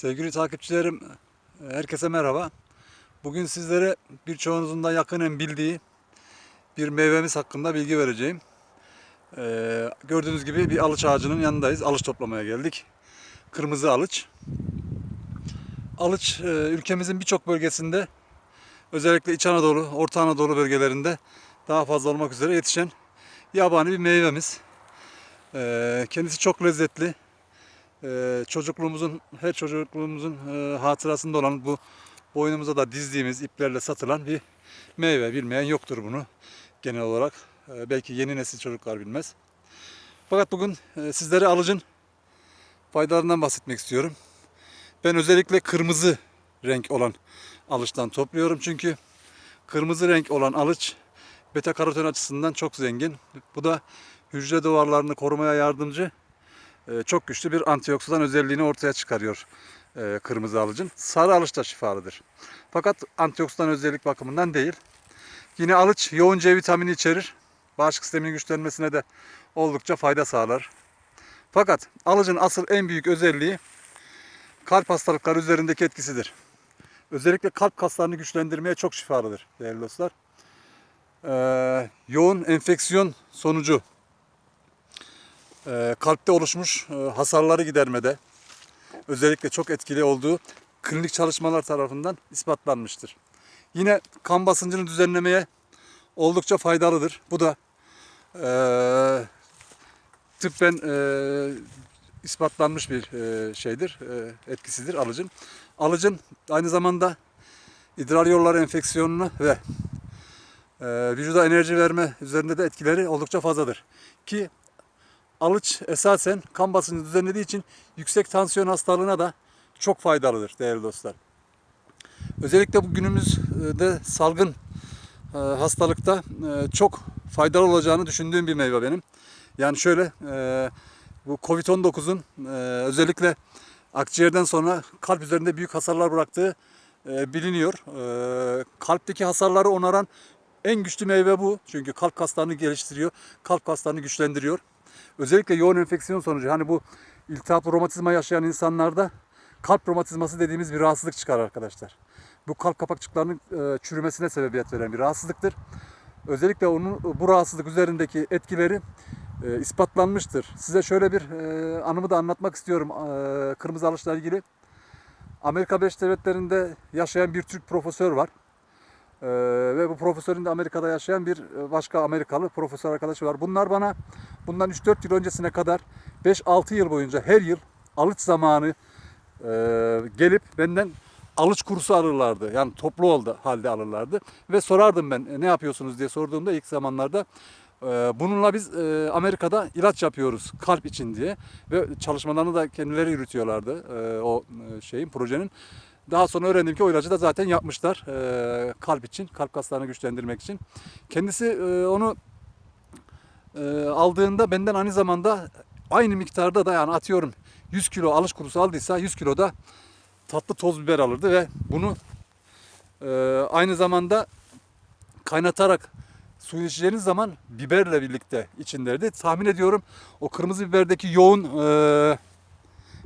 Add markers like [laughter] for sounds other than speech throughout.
Sevgili takipçilerim, herkese merhaba. Bugün sizlere birçoğunuzun da yakinen bildiği bir meyvemiz hakkında bilgi vereceğim. Ee, gördüğünüz gibi bir alıç ağacının yanındayız. Alıç toplamaya geldik. Kırmızı alıç. Alıç e, ülkemizin birçok bölgesinde özellikle İç Anadolu, Orta Anadolu bölgelerinde daha fazla olmak üzere yetişen yabani bir meyvemiz. Ee, kendisi çok lezzetli. Ee, çocukluğumuzun her çocukluğumuzun e, hatırasında olan bu boynumuza da dizdiğimiz iplerle satılan bir meyve. Bilmeyen yoktur bunu genel olarak. Ee, belki yeni nesil çocuklar bilmez. Fakat bugün e, sizlere alıcın faydalarından bahsetmek istiyorum. Ben özellikle kırmızı renk olan alıçtan topluyorum çünkü kırmızı renk olan alıç beta karoten açısından çok zengin. Bu da hücre duvarlarını korumaya yardımcı çok güçlü bir antioksidan özelliğini ortaya çıkarıyor e, kırmızı alıcın. Sarı alıç da şifalıdır. Fakat antioksidan özellik bakımından değil. Yine alıç yoğun C vitamini içerir. Bağışıklık sisteminin güçlenmesine de oldukça fayda sağlar. Fakat alıcın asıl en büyük özelliği kalp hastalıkları üzerindeki etkisidir. Özellikle kalp kaslarını güçlendirmeye çok şifalıdır değerli dostlar. Ee, yoğun enfeksiyon sonucu e, kalpte oluşmuş e, hasarları gidermede özellikle çok etkili olduğu klinik çalışmalar tarafından ispatlanmıştır. Yine kan basıncını düzenlemeye oldukça faydalıdır. Bu da e, tıbben e, ispatlanmış bir e, şeydir, e, etkisidir alıcın. Alıcın aynı zamanda idrar yolları enfeksiyonunu ve e, vücuda enerji verme üzerinde de etkileri oldukça fazladır. Ki alıç esasen kan basıncını düzenlediği için yüksek tansiyon hastalığına da çok faydalıdır değerli dostlar. Özellikle bu günümüzde salgın e, hastalıkta e, çok faydalı olacağını düşündüğüm bir meyve benim. Yani şöyle e, bu Covid-19'un özellikle akciğerden sonra kalp üzerinde büyük hasarlar bıraktığı biliniyor. Kalpteki hasarları onaran en güçlü meyve bu. Çünkü kalp kaslarını geliştiriyor, kalp kaslarını güçlendiriyor. Özellikle yoğun enfeksiyon sonucu hani bu iltihaplı romatizma yaşayan insanlarda kalp romatizması dediğimiz bir rahatsızlık çıkar arkadaşlar. Bu kalp kapakçıklarının e, çürümesine sebebiyet veren bir rahatsızlıktır. Özellikle onun bu rahatsızlık üzerindeki etkileri e, ispatlanmıştır. Size şöyle bir e, anımı da anlatmak istiyorum e, kırmızı alışla ilgili. Amerika Birleşik Devletleri'nde yaşayan bir Türk profesör var. Ee, ve bu profesörün de Amerika'da yaşayan bir e, başka Amerikalı profesör arkadaşı var. Bunlar bana bundan 3-4 yıl öncesine kadar 5-6 yıl boyunca her yıl alıç zamanı e, gelip benden alıç kursu alırlardı. Yani toplu oldu halde alırlardı. Ve sorardım ben "E, ne yapıyorsunuz diye sorduğumda ilk zamanlarda e, bununla biz e, Amerika'da ilaç yapıyoruz kalp için diye. Ve çalışmalarını da kendileri yürütüyorlardı e, o e, şeyin projenin. Daha sonra öğrendim ki o ilacı da zaten yapmışlar e, kalp için, kalp kaslarını güçlendirmek için. Kendisi e, onu e, aldığında benden aynı zamanda aynı miktarda da yani atıyorum 100 kilo alış kurusu aldıysa 100 kilo da tatlı toz biber alırdı ve bunu e, aynı zamanda kaynatarak suyu içeceğiniz zaman biberle birlikte içinlerdi. Tahmin ediyorum o kırmızı biberdeki yoğun e,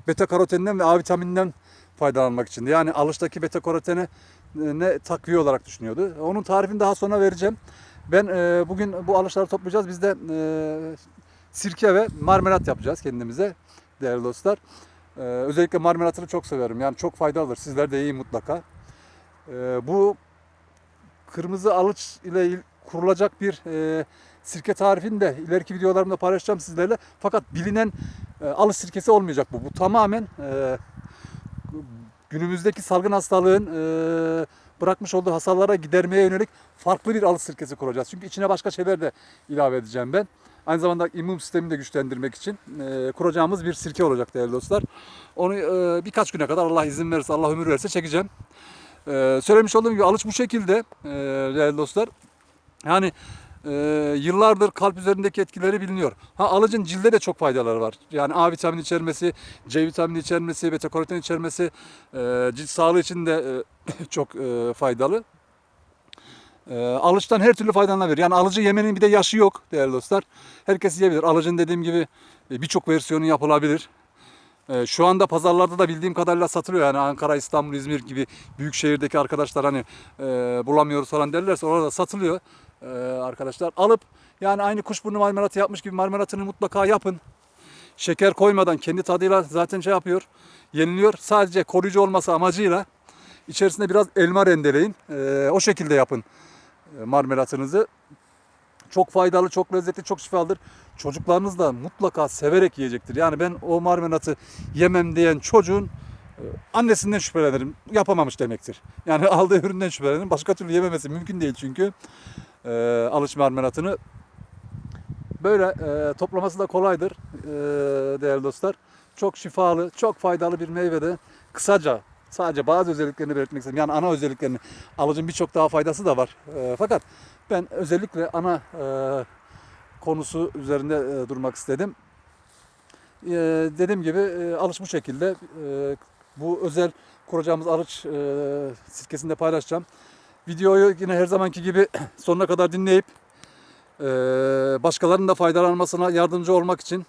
beta karoteninden ve A vitamininden faydalanmak için. Yani alıştaki beta karoteni e, ne takviye olarak düşünüyordu. Onun tarifini daha sonra vereceğim. Ben e, bugün bu alışları toplayacağız. Biz de e, sirke ve marmelat yapacağız kendimize değerli dostlar. E, özellikle marmelatını çok severim. Yani çok faydalıdır. Sizler de yiyin mutlaka. E, bu kırmızı alıç ile il- kurulacak bir e, sirke tarifini de ileriki videolarımda paylaşacağım sizlerle. Fakat bilinen e, alıç sirkesi olmayacak bu. Bu tamamen e, günümüzdeki salgın hastalığın e, bırakmış olduğu hasarlara gidermeye yönelik farklı bir alıç sirkesi kuracağız. Çünkü içine başka şeyler de ilave edeceğim ben. Aynı zamanda immün sistemini de güçlendirmek için e, kuracağımız bir sirke olacak değerli dostlar. Onu e, birkaç güne kadar Allah izin verirse, Allah ömür verirse çekeceğim. E, söylemiş olduğum gibi alıç bu şekilde e, değerli dostlar. Yani e, yıllardır kalp üzerindeki etkileri biliniyor. Ha alıcın cilde de çok faydaları var. Yani A vitamini içermesi, C vitamini içermesi, beta karoten içermesi e, cilt sağlığı için de e, [coughs] çok e, faydalı. E, alıçtan her türlü faydalanabilir. Yani alıcı yemenin bir de yaşı yok değerli dostlar. Herkes yiyebilir. Alıcın dediğim gibi e, birçok versiyonu yapılabilir. Ee, şu anda pazarlarda da bildiğim kadarıyla satılıyor. Yani Ankara, İstanbul, İzmir gibi büyük şehirdeki arkadaşlar hani e, bulamıyoruz falan derlerse orada satılıyor e, arkadaşlar. Alıp yani aynı kuşburnu marmelatı yapmış gibi marmelatını mutlaka yapın. Şeker koymadan kendi tadıyla zaten şey yapıyor, yeniliyor. Sadece koruyucu olması amacıyla içerisine biraz elma rendeleyin. E, o şekilde yapın e, marmelatınızı. Çok faydalı, çok lezzetli, çok şifalıdır. Çocuklarınız da mutlaka severek yiyecektir. Yani ben o marmelatı yemem diyen çocuğun e, annesinden şüphelenirim. Yapamamış demektir. Yani [laughs] aldığı üründen şüphelenirim. Başka türlü yememesi mümkün değil çünkü. E, alış marmelatını. Böyle e, toplaması da kolaydır e, değerli dostlar. Çok şifalı, çok faydalı bir meyvede kısaca sadece bazı özelliklerini belirtmek istedim. Yani ana özelliklerini. Alıcın birçok daha faydası da var. E, fakat ben özellikle ana e, konusu üzerinde e, durmak istedim. E, dediğim gibi e, alış bu şekilde. E, bu özel kuracağımız arıç e, sirkesini de paylaşacağım. Videoyu yine her zamanki gibi [clears throat] sonuna kadar dinleyip başkalarının da faydalanmasına yardımcı olmak için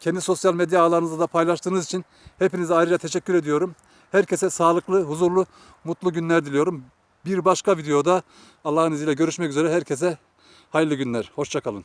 kendi sosyal medya ağlarınızda da paylaştığınız için hepinize ayrıca teşekkür ediyorum. Herkese sağlıklı, huzurlu, mutlu günler diliyorum. Bir başka videoda Allah'ın izniyle görüşmek üzere. Herkese hayırlı günler. Hoşçakalın.